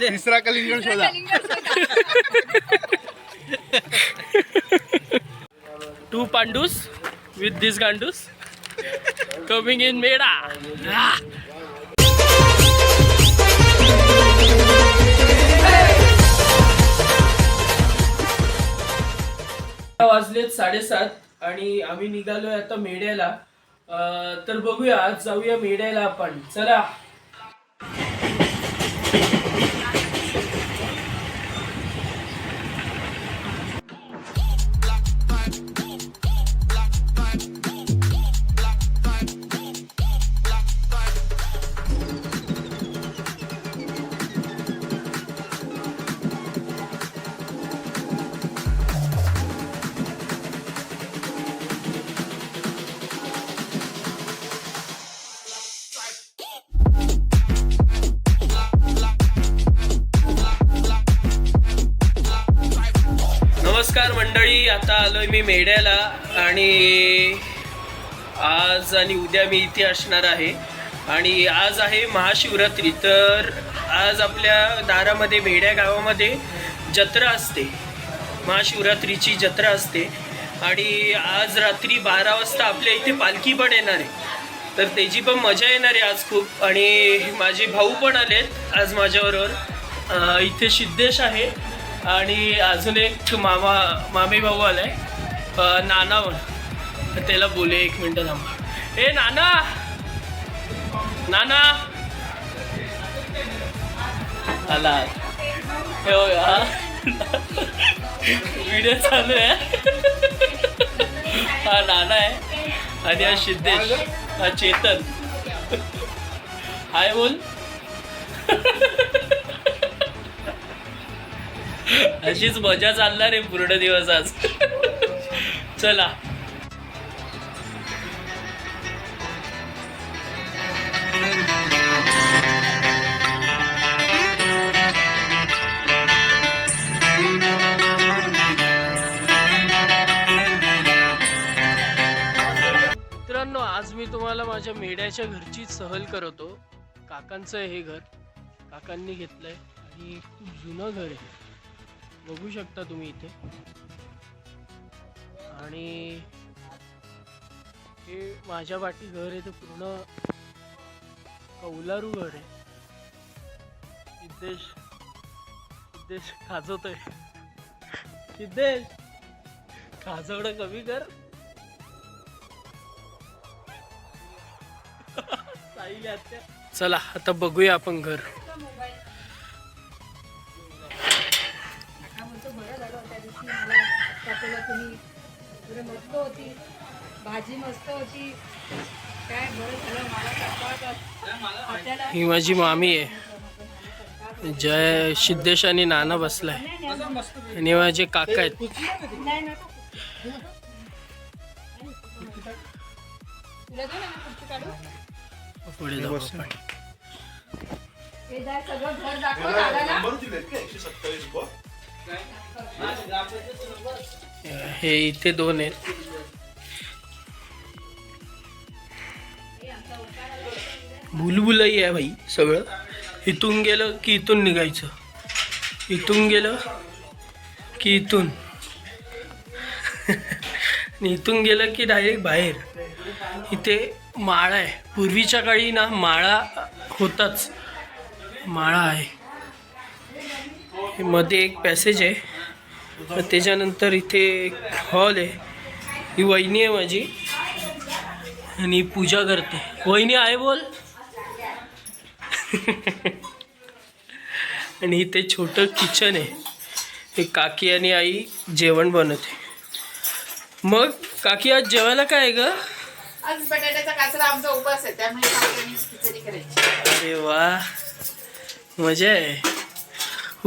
तिसरा कलिंगड शोधा. टू पांडूस विथ दिस गांडूस कमिंग इन मेडा वाजलेत साडेसात आणि आम्ही निघालोय आता मेढ्याला. अं, तर बघूया आज जाऊया मेढ्याला आपण. चला. मंडळी आलोय मी मेढ्याला आणि आज आणि उद्या मी इथे असणार आहे. आणि आज आहे महाशिवरात्री तर आज आपल्या दारामध्ये मेढ्या गावामध्ये जत्रा असते. महाशिवरात्रीची जत्रा असते. आणि आज रात्री बारा वाजता आपल्या इथे पालखी पण येणार आहे. तर त्याची पण मजा येणार आहे आज खूप. आणि माझे भाऊ पण आलेत आज माझ्याबरोबर. इथे सिद्धेश आहे. आणि अजून एक मामा मामे भाऊ आलाय. नाना म्हणून त्याला बोले एक मिनटं थांबा. ए नाना! नाना! आला. हे हा. व्हिडिओ चालू आहे. हा नाना आहे. आणि हा सिद्धेश. हा चेतन. हाय बोल. अशीच मजा चालणार आहे पूर्ण दिवस आज. चला. मित्रांनो आज मी तुम्हाला माझ्या मेढ्याच्या घरची सहल करतो. काकांचं हे घर. काकांनी घेतलंय. आणि खूप जुनं घर आहे. बघू शकता तुम्ही इथे. आणि हे माझ्या वाटी घर आहे ते पूर्ण कौलारू घर आहे. सिद्धेश सिद्धेश खाजवतोय. सिद्धेश खाजवणं कमी कर. चला आता बघूया आपण घर. तुम्ही पुढे मस्त होती भाजी मस्त होती. काय बरं झालं मला ही माझी मामी आहे. जय सिद्धेश आणि नाना बसलाय. आणि माझे काका आहेत. पुढे जाऊ. हे सगळं हे इथे दोन आहेत. भुलभुलई आहे भाई सगळं. इथून गेलं की इथून निघायचं. इथून गेलं की इथून. आणि इथून गेलं की डायरेक्ट बाहेर. इथे माळा आहे. पूर्वीच्या काळी ना माळा होताच. माळा आहे. मध्ये एक पॅसेज आहे. तर त्याच्यानंतर इथे एक हॉल आहे. ही वहिनी आहे माझी. आणि पूजा करते. वहिनी आहे बोल. आणि इथे छोटं किचन आहे. हे काकी आणि आई जेवण बनवते. मग काकी आज जेवायला काय आहे ग? आज बटाट्याचा काचरा आमचा उपास आहे. त्यामुळे काकांनी खिचडी करायची. अरे वा. मजा आहे.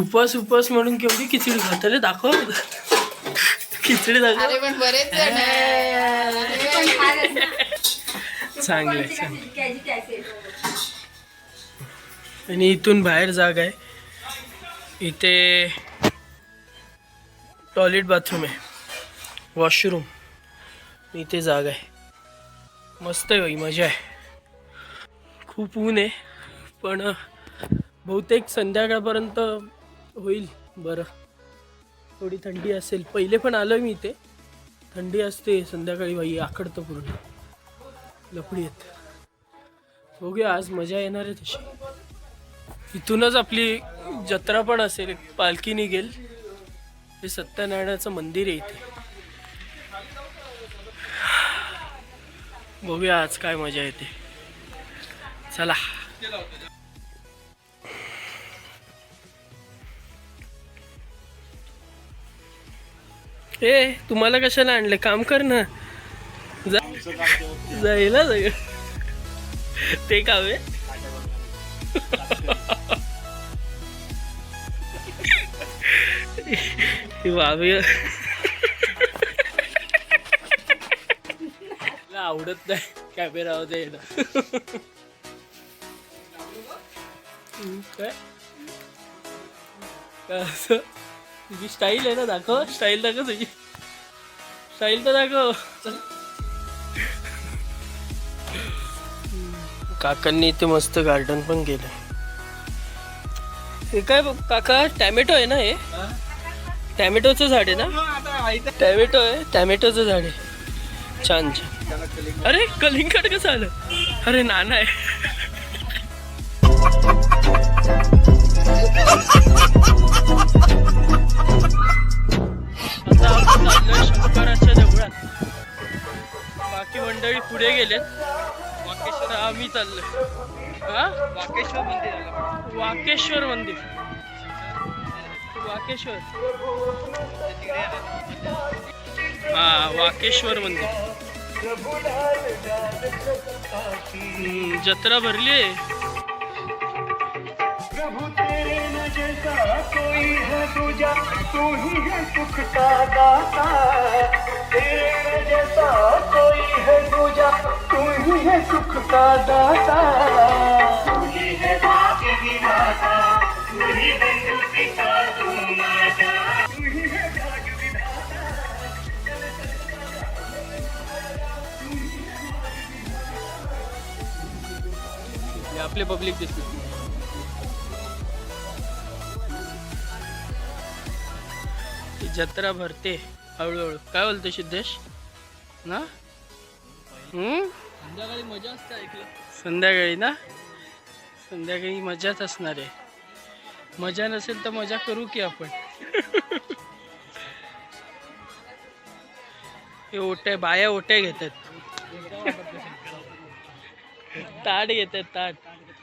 उपास उपास म्हणून केवढी खिचडी खात? रे दाखव. खिचडी दाखव. अरे पण बरेच जण आहे. चांगलं आहे चांगलं. आणि इथून बाहेर जागा आहे. इथे टॉयलेट बाथरूम आहे. वॉशरूम इथे जागा आहे. मस्त आहे बाई मजा आहे. खूप ऊन आहे. पण बहुतेक संध्याकाळपर्यंत होईल. बरं. थोडी थंडी असेल. पहिले पण आलो मी इथे. थंडी असते संध्याकाळी बाई आकडतं पूर्ण. लपडी येत बघूया आज मजा येणार आहे तशी. इथूनच आपली जत्रा पण असेल. पालखी निघेल. हे सत्यनारायणाचं मंदिर आहे इथे. बघूया आज काय मजा येते. चला. ए तुम्हाला कशाला आणलं? काम कर ना. जा- जायला सगळं ते काम आहे वावी. आवडत नाही. कॅमेरा येणं काय? काय असं? तुझी स्टाईल आहे ना दाखव. स्टाईल दाखव तुझी. स्टाईल तर दाखव. काकांनी इथे मस्त गार्डन पण केलं हे काय ब- काका टॅमॅटो आहे ना हे? टॅमॅटोचं झाड आहे ना? टॅमॅटो आहे टॅमॅटोचं झाड आहे. छान छान. अरे कलिंगड कसं आलं? अरे नाना आहे. चाललोय शंकराच्या देवळात. बाकी मंडळी पुढे गेलेत. वाकेश्वर आम्ही चाललोय. हा? वाकेश्वर मंदिर वाकेश्वर मंदिर. वाकेश्वर. हा वाकेश्वर मंदिर. जत्रा भरली जैसा कोई है दूजा तू ही है सुख का दाता। तेरे जैसा कोई है दूजा तू ही है सुख का दाता। तू ही है विधाता तू ही है तू माता। तू ही है विधाता। हे आपले पब्लिक दिसते जत्रा भरते हळूहळू. काय बोलतो सिद्धेश? ना? संध्याकाळी मजा असते ऐकलं. संध्याकाळी ना? संध्याकाळी मजाच असणार आहे. मजा नसेल तर मजा करू की आपण. हे ओट्या बाया ओट्या घेतात. ताट घेतात ताट.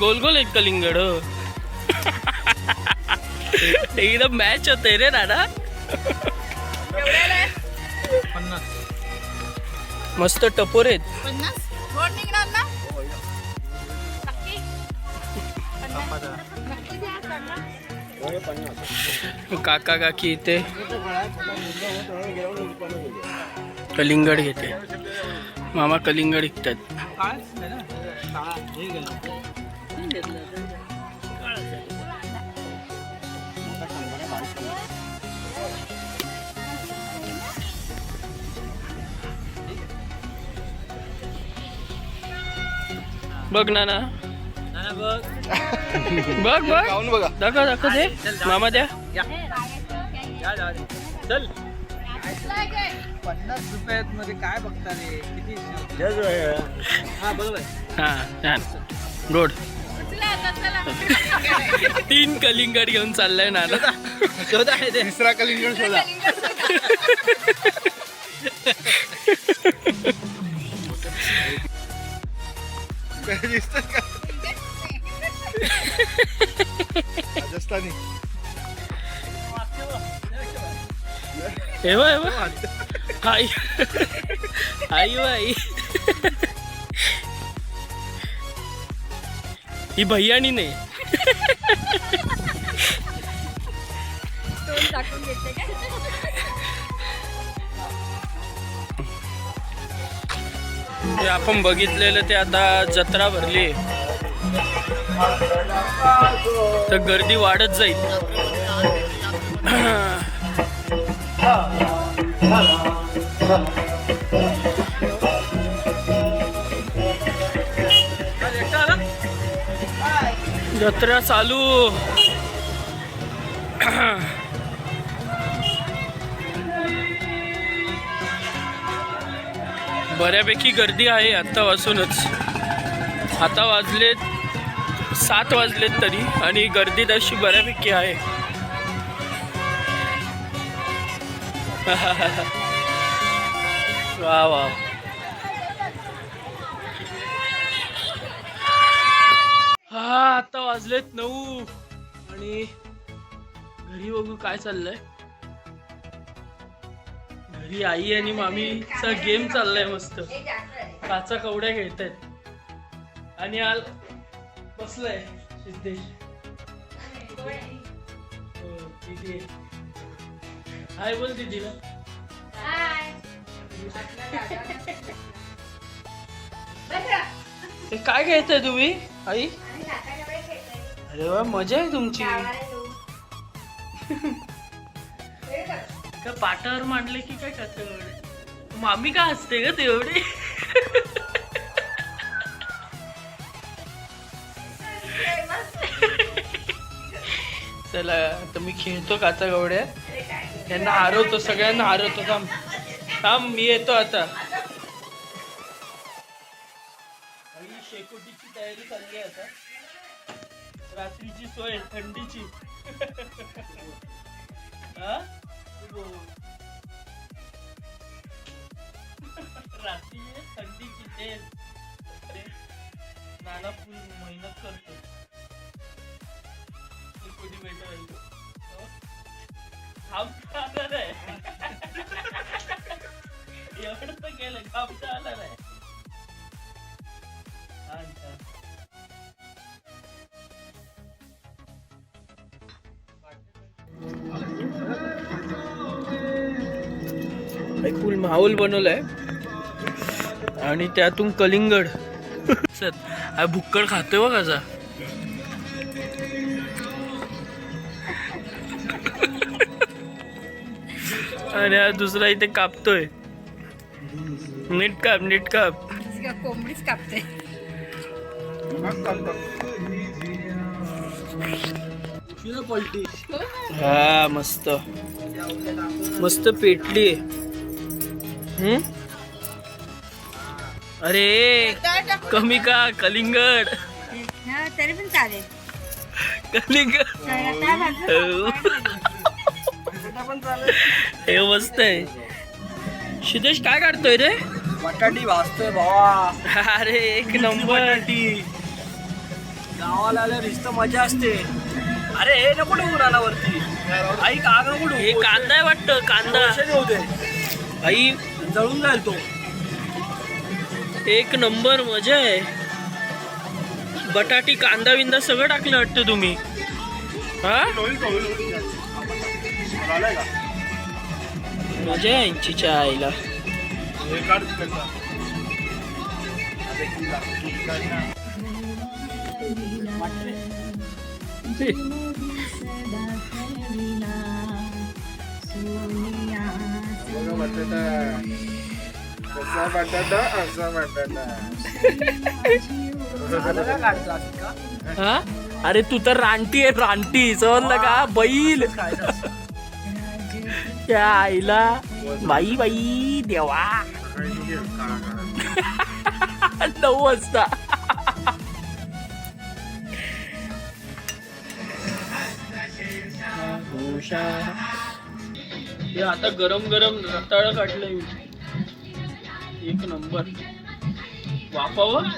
गोल गोल एक कलिंगड हो. एकदम मॅच होते रे दादा मस्त टपोर आहेत? काका काकी इथे. कलिंगड घेते. मामा कलिंगड विकतात. बघ ना ना बघ. बघ बघा. दाखव दाखव दे मामा द्या. चल पन्नास रुपयात मध्ये काय बघता रे? किती? हा बरोबर. हा छान. गुड. तीन कलिंगड घेऊन चाललाय नाना. शोधा आहे ते. तिसरा कलिंगड शोधा. दिसतात का? राजस्थानी. हे बघ, हे. आई. आई ही भैयानी नाही ते आपण बघितलेलं ते आता जत्रा भरली. तर गर्दी वाढत जाईल. जत्रा चालू. बऱ्यापैकी गर्दी आहे आत्तापासूनच. आता वाजलेत सात वाजलेत तरी आणि गर्दी तशी बऱ्यापैकी आहे. वा वा हा आता वाजलेत नऊ. आणि घरी बघू काय चाललंय. घरी आई आणि मामीचा गेम चाललाय मस्त. काचा कवड्या खेळतायत. आणि आल बसलाय सिद्धेश. हो, दीदी. हाय बोल दीदीला हे काय खेळताय तुम्ही आई? अरे वा मजा आहे तुमची. काय पाटावर मांडले की काय एवढे मामी का हसते ग तेवढी? चला आता मी खेळतो काचा गवड्या. त्यांना हरवतो सगळ्यांना हरवतो. थांब. थांब मी येतो आता. सोय थंडीची. रात्री थंडीची तेल नाना फुल मेहनत करतो. शेकोटी बैठा फुल माहोल बनवलाय. आणि त्यातून कलिंगड. सर हा भुक्कड खातोय बघ कसा आणि हा दुसरा इथे कापतोय. नीट काप नीट काप. कोंबडीच कापते हा मस्त. मस्त पेटली आहे अरे कमी का कलिंगड? हा, तरी पण चालेल. कलिंगड? हो. मस्त आहे. सिद्धेश काय काढतोय रे? बटाटी भाजतोय भावा. अरे एक नंबर. गावाला आल्यावर रिस्त मजा असते. अरे हे नको रानावरती आई का नको. हे कांदा आहे वाटतं कांदा. होते आई जळून जाईल तो. एक नंबर मजा आहे. बटाटी कांदा विंदा सगळं टाकलं वाटतं तुम्ही. हा? मजा आहे यांचीच्या आईला. हे. बटाटा. कसा बटाटा असा बटाटा हा? अरे तू तर रानटी आहे रानटी. समजलं का बैल. त्या आईला. बाई बाई देवा. नऊ वाजता. हे आता गरम गरम रताळ काढलंय मी. एक नंबर. वाफावं.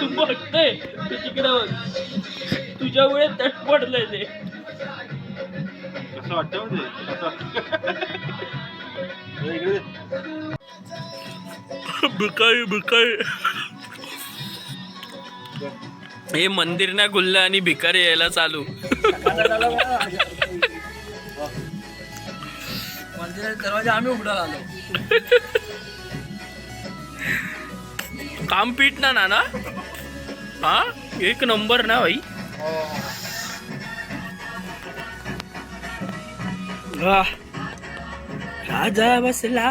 तू बघतोय तू तिकडे बघ. तुझ्यामुळे तट पडलंय ते. कसं वाटतं म्हणजे? हे. भिकारी भिकारी हे मंदिर ना गुल्ला आणि भिकारी यायला चालू. दरवाजा आम्ही उघडा आलो. काम पीठ ना नाना? हा? एक नंबर ना भाई. वाह राजा बसला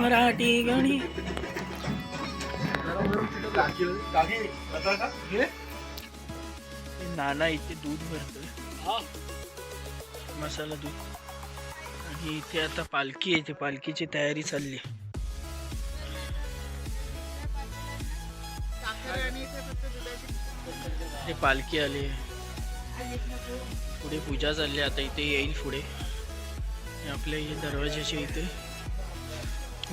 मराठी गणी. नाना इथे दूध भरतोय. मसाला दूध. आणि इथे आता पालखी येते पालखीची तयारी चालली. हे पालखी आली पुढे पूजा चालली आता इथे येईल पुढे. आपल्या इथे दरवाजाच्या इथे.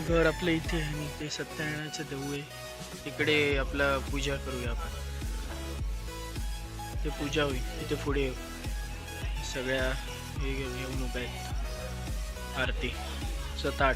घर आपलं इथे आहे आणि इथे सत्यनारायणाचं देऊ आहे. तिकडे आपला पूजा करूया आपण. ते पूजा होईल. तिथे पुढे सगळ्या हे घेऊन येऊन उभ्या आहेत. आरती. आठ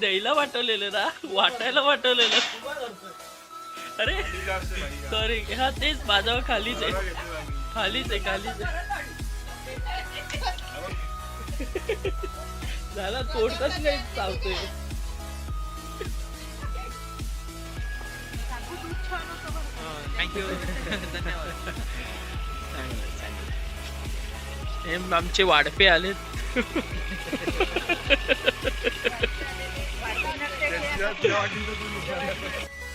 द्यायला वाटवलेलं ना? वाटायला वाटवलेलं. अरे सॉरी हा तेच माझ्यावर खालीच आहे. खालीच आहे खालीच आहे. झाला तोडताच नाही चावतोय थँक्यू धन्यवाद आमचे वाढपे आलेत. तुला- तुला